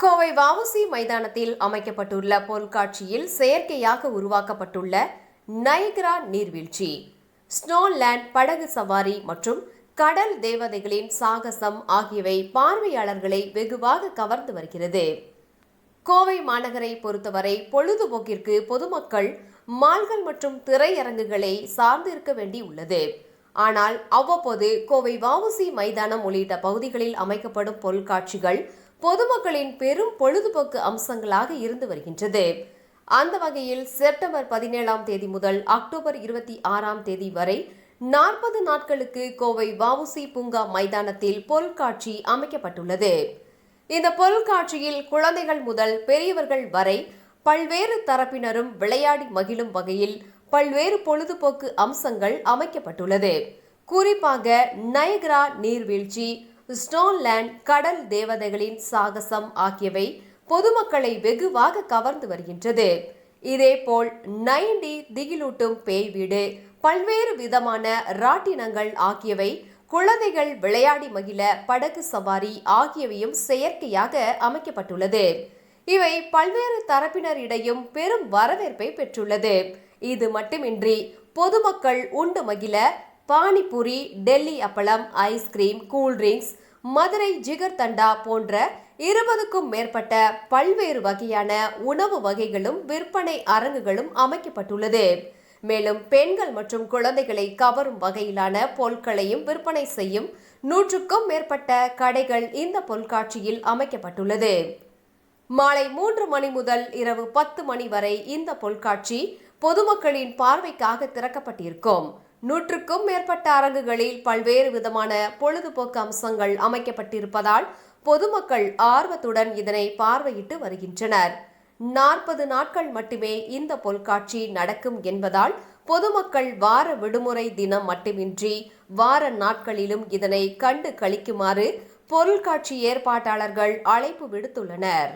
கோவை வவுசி மைதானத்தில் அமைக்கப்பட்டுள்ள பொருட்காட்சியில் செயற்கையாக உருவாக்கப்பட்டுள்ள நயக்ரா நீர்வீழ்ச்சி ஸ்னோலேண்ட் படகு சவாரி மற்றும் கடல் தேவதைகளின் சாகசம் ஆகியவை பார்வையாளர்களை வெகுவாக கவர்ந்து வருகிறது. கோவை மாநகரை பொறுத்தவரை பொழுதுபோக்கிற்கு பொதுமக்கள் மால்கள் மற்றும் திரையரங்குகளை சார்ந்து இருக்க வேண்டியுள்ளது. ஆனால் அவ்வப்போது கோவை வவுசி மைதானம் உள்ளிட்ட பகுதிகளில் அமைக்கப்படும் பொருட்காட்சிகள் பொதுமக்களின் பெரும் பொழுதுபோக்கு அம்சங்களாக இருந்து வருகின்றது. அந்த வகையில் செப்டம்பர் பதினேழாம் தேதி முதல் அக்டோபர் இருபத்தி ஆறாம் தேதி வரை நாற்பது நாட்களுக்கு கோவை வவுசி பூங்கா மைதானத்தில் பொருட்காட்சி அமைக்கப்பட்டுள்ளது. இந்த பொருட்காட்சியில் குழந்தைகள் முதல் பெரியவர்கள் வரை பல்வேறு தரப்பினரும் விளையாடி மகிழும் வகையில் பல்வேறு பொழுதுபோக்கு அம்சங்கள் அமைக்கப்பட்டுள்ளது. குறிப்பாக நயகரா நீர்வீழ்ச்சி ஸ்டோன்லேண்ட் கடல் தேவதைகளின் சாகசம் ஆகியவை பொதுமக்களை வெகுவாக கவர்ந்து வருகின்றது. இதேபோல் நைன்டி திகிலூட்டும் பேய் வீடு பல்வேறு விதமான ராட்டினங்கள் ஆகியவை குழந்தைகள் விளையாடி மகிழ படகு சவாரி ஆகியவையும் செயற்கையாக அமைக்கப்பட்டுள்ளது. இவை பல்வேறு தரப்பினரிடையும் பெரும் வரவேற்பை பெற்றுள்ளது. இது மட்டுமின்றி பொதுமக்கள் உண்டு மகிழ பானிபூரி டெல்லி அப்பளம் ice cream cool drinks Madurai jigarthanda போன்ற இருபதுக்கும் மேற்பட்ட பல்வேறு வகையான உணவு வகைகளும் விற்பனை அரங்குகளும் அமைக்கப்பட்டுள்ளது. மேலும் பெண்கள் மற்றும் குழந்தைகளை கவரும் வகையிலான பொருட்களையும் விற்பனை செய்யும் நூற்றுக்கும் மேற்பட்ட கடைகள் இந்த பொருட்காட்சியில் அமைக்கப்பட்டுள்ளது. மாலை மூன்று மணி முதல் இரவு பத்து மணி வரை இந்த பொருட்காட்சி பொதுமக்களின் பார்வைக்காக திறக்கப்பட்டிருக்கும். நூற்றுக்கும் மேற்பட்ட அரங்குகளில் பல்வேறு விதமான பொழுதுபோக்கு அம்சங்கள் அமைக்கப்பட்டிருப்பதால் பொதுமக்கள் ஆர்வத்துடன் இதனை பார்வையிட்டு வருகின்றனர். நாற்பது நாட்கள் மட்டுமே இந்த பொருட்காட்சி நடக்கும் என்பதால் பொதுமக்கள் வார விடுமுறை தினம் மட்டுமின்றி வார நாட்களிலும் இதனை கண்டு கழிக்குமாறு பொருள்காட்சி ஏற்பாட்டாளர்கள் அழைப்பு விடுத்துள்ளனர்.